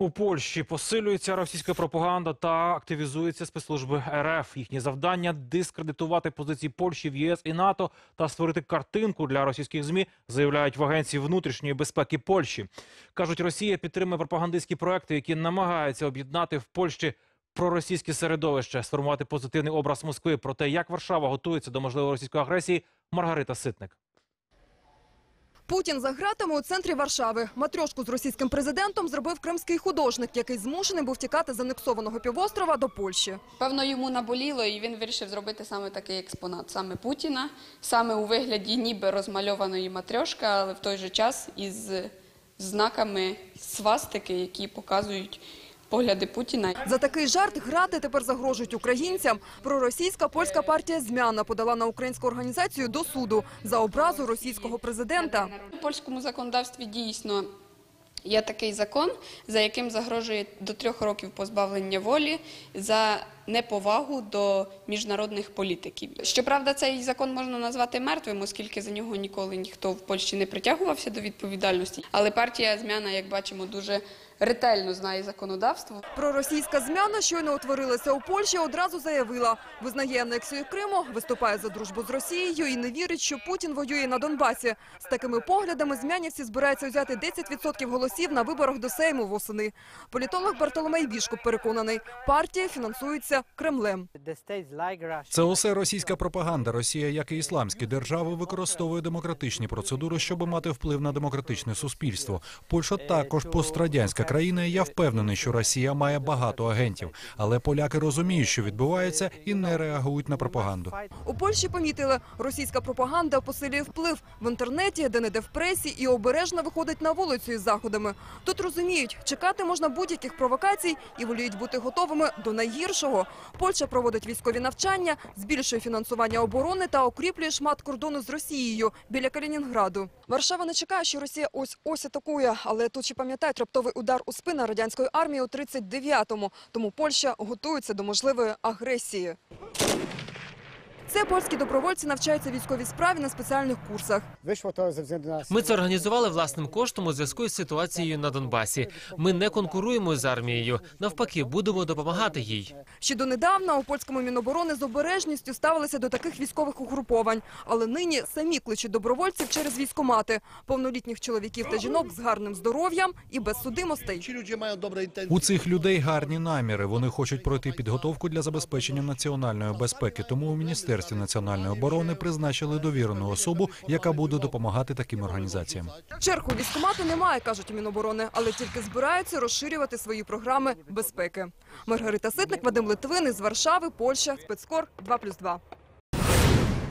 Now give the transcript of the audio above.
У Польщі посилюється російська пропаганда та активізуються спецслужби РФ. Їхнє завдання дискредитувати позиції Польщі в ЄС і НАТО та створити картинку для російських змі, заявляють в агенції внутрішньої безпеки Польщі. кажуть, Росія підтримує пропагандистські проекти, які намагаються об'єднати в Польщі проросійське середовище, сформувати позитивний образ Москви. Про те, як Варшава готується до можливої російської агресії, Маргарита Ситник. Путін за ґратами у центрі Варшави. Матрьошку з російським президентом зробив кримський художник, який змушений був тікати з анексованого півострова до Польщі. Певно, йому наболіло, і він вирішив зробити саме такий експонат, саме Путіна, саме у вигляді ніби розмальованої матрьошки, але в той же час із знаками свастики, які показують погляди Путіна. За такий жарт грати тепер загрожують українцям. Проросійська польська партія «Змяна» подала на українську організацію до суду за образу російського президента. У польському законодавстві дійсно є такий закон, за яким загрожує до трьох років позбавлення волі за неповагу до міжнародних політиків. Щоправда, цей закон можна назвати мертвим, оскільки за нього ніколи ніхто в Польщі не притягувався до відповідальності. Але партія змяна, як бачимо, дуже ретельно знає законодавство. Проросійська «Змяна» щойно утворилася у Польщі, одразу заявила, визнає анексію Криму, виступає за дружбу з Росією і не вірить, що Путін воює на Донбасі. З такими поглядами змянівці збираються взяти 10% голосів на виборах до Сейму восени. Політолог Бартоломей Бішков переконаний, партія фінансується Кремлем. Це усе російська пропаганда. Росія, як і ісламські держави, використовує демократичні процедури, щоб мати вплив на демократичне суспільство. Польща також пострадянська країна. і Я впевнений, що Росія має багато агентів, але поляки розуміють, що відбувається, і не реагують на пропаганду. У Польщі помітили, російська пропаганда посилює вплив в інтернеті, де не де в пресі, і обережно виходить на вулицю із заходами. Тут розуміють, чекати можна будь-яких провокацій і воліють бути готовими до найгіршого. Польща проводить військові навчання, збільшує фінансування оборони та укріплює шмат кордону з Росією біля Калінінграду. Варшава не чекає, що Росія ось ось атакує, але тут ще пам'ятають раптовий удар у спину радянської армії у 39-му. Тому Польща готується до можливої агресії. Це польські добровольці навчаються військовій справі на спеціальних курсах. To ze Ми це організували власним коштом у зв'язку із ситуацією на Донбасі. Ми не конкуруємо з армією. Навпаки, будемо допомагати їй. Ще донедавна у польському міноборони з обережністю ставилися до таких військових угруповань. Але нині самі кличуть добровольців через військомати. Повнолітніх чоловіків та жінок з гарним здоров'ям і без судимостей. У цих людей гарні наміри. Вони хочуть пройти підготовку для забезпечення національної безпеки. Тому у міністерстві національної оборони призначили довірену особу, яка буде допомагати таким організаціям. Черг військомату немає, кажуть Міноборони, але тільки збираються розширювати свої програми безпеки. Маргарита Ситник, Вадим Литвин із Варшави, Польща, спецкор 2+,2.